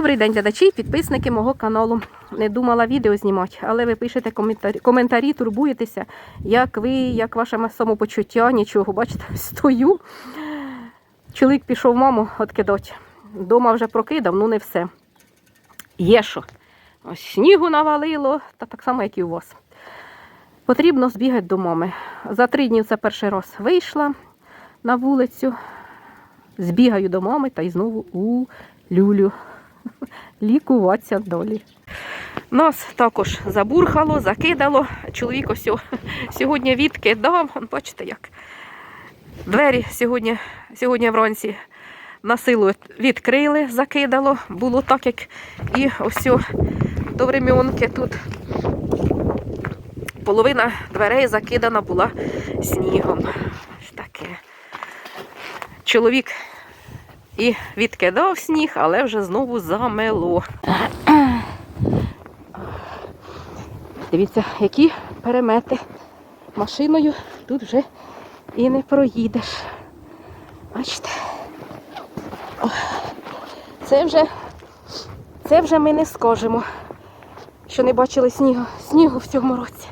Добрий день, глядачі, і підписники мого каналу. Не думала відео знімати, але ви пишете коментарі, коментарі турбуєтеся, як ви, як ваше самопочуття, нічого. Бачите, стою. Чоловік пішов маму відкидати. Дома вже прокидав, ну не все. Є що. Ось снігу навалило, та так само, як і у вас. Потрібно збігати до мами. За три дні це перший раз вийшла на вулицю, збігаю до мами та й знову у люлю. Лікуватися долі. Нас також забурхало, закидало. Чоловік ось сьогодні відкидав. Бачите, як двері сьогодні, сьогодні вранці на силу відкрили, закидало. Було так, як і ось до временки тут половина дверей закидана була снігом. Таке. Чоловік і відкидав сніг, але вже знову замело. Дивіться, які перемети. Машиною тут вже і не проїдеш. Бачите? Це вже, це вже ми не скажемо, що не бачили снігу, снігу в цьому році.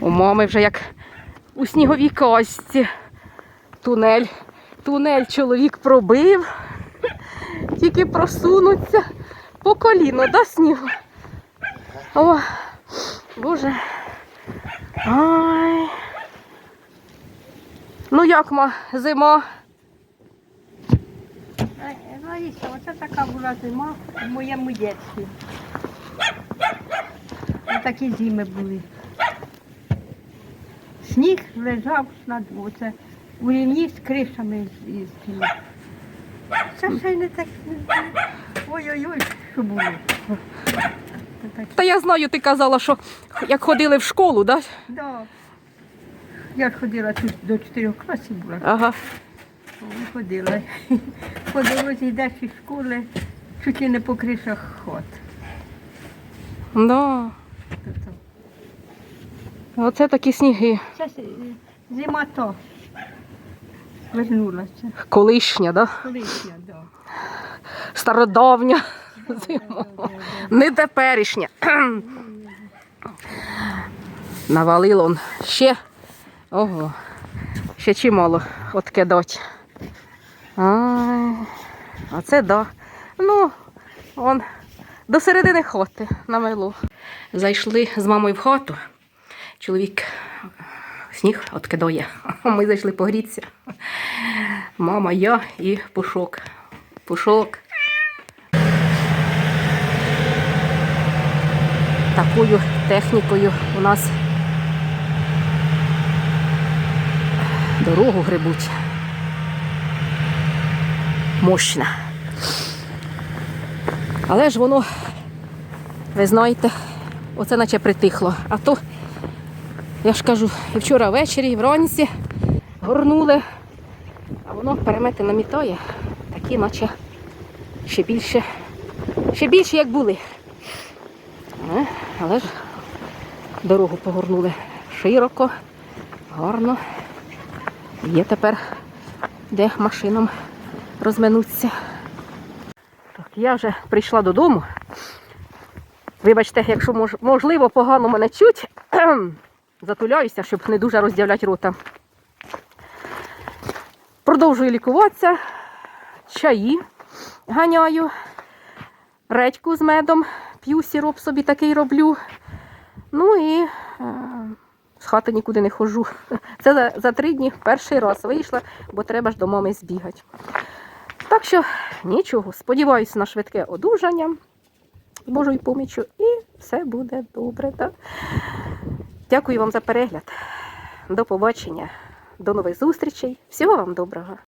У мами вже як у сніговій кості. Тунель. Тунель чоловік пробив. Тільки просунуться по коліно до снігу. О, Боже. Ай. Ну як ма, зима? Лариса, оце така була зима в моєму дитинстві. Такі зими були. Сніг лежав на оце, у рівні з кришами з, тими. Це ще й не так. Ой-ой-ой, що було. Та я знаю, ти казала, що як ходили в школу, да? да. Я ж ходила тут до 4 класів була. Ага. Ходила. По дорозі йдеш із школи, чуть не по кришах ход. Да. Тобто, Оце такі сніги. Зараз зима то вернулася. Колишня, да? Колишня, да. Стародавня. Да, да, да. Не теперішня. Навалило он ще. Ого. Ще чимало откидать. Ай, а це да. Ну, он до середини хати намело. Зайшли з мамою в хату. Чоловік сніг откидає. Ми зайшли погрітися. Мама, я і пушок. Пушок. такою технікою у нас дорогу грибуть. Мощна. Але ж воно, ви знаєте, оце наче притихло. А то, я ж кажу, і вчора ввечері, і вранці горнули, а воно перемети намітає, такі, наче ще більше, ще більше, як були. Е, Але ж дорогу погорнули широко, гарно. Є тепер де машинам розминутися. Так, я вже прийшла додому. Вибачте, якщо мож- можливо погано мене чуть, затуляюся, щоб не дуже роздявляти рота. Продовжую лікуватися, чаї ганяю, редьку з медом п'ю сироп собі такий роблю. Ну і е, з хати нікуди не ходжу. Це за, за три дні перший раз вийшла, бо треба ж до мами збігати. Так що нічого, сподіваюся на швидке одужання з Божою поміччю, і все буде добре. Так? Дякую вам за перегляд. До побачення, до нових зустрічей. Всього вам доброго.